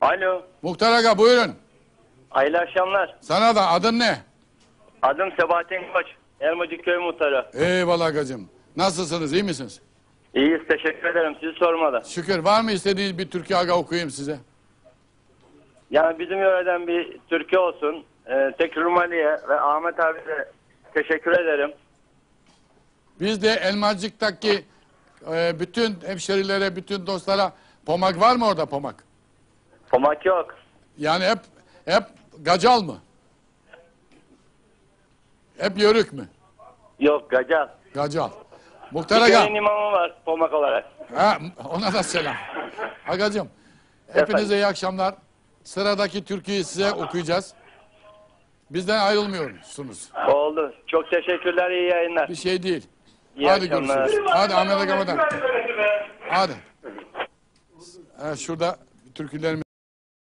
Alo. Muhtar Aga buyurun. Hayırlı akşamlar. Sana da adın ne? Adım Sebahattin Koç. Elmacık Köy Muhtarı. Eyvallah Agacım. Nasılsınız iyi misiniz? İyiyiz teşekkür ederim. Sizi sormalı. Şükür var mı istediğiniz bir Türkiye Aga okuyayım size? Yani bizim yöreden bir türkü olsun. Ee, tek Rumeli'ye ve Ahmet abi de teşekkür ederim. Biz de Elmacık'taki e, bütün hemşerilere, bütün dostlara pomak var mı orada pomak? Pomak yok. Yani hep hep gacal mı? Hep yörük mü? Yok gacal. Gacal. Bir Muhtar Aga. köyün imamı var pomak olarak. Ha, ona da selam. Agacım, hepinize iyi akşamlar. Sıradaki türküyü size okuyacağız. Bizden ayrılmıyorsunuz. Oldu. Çok teşekkürler. iyi yayınlar. Bir şey değil. İyi Hadi akşamlar. görüşürüz. Hadi Ahmet Aga'dan. Hadi. Ha, şurada türkülerimiz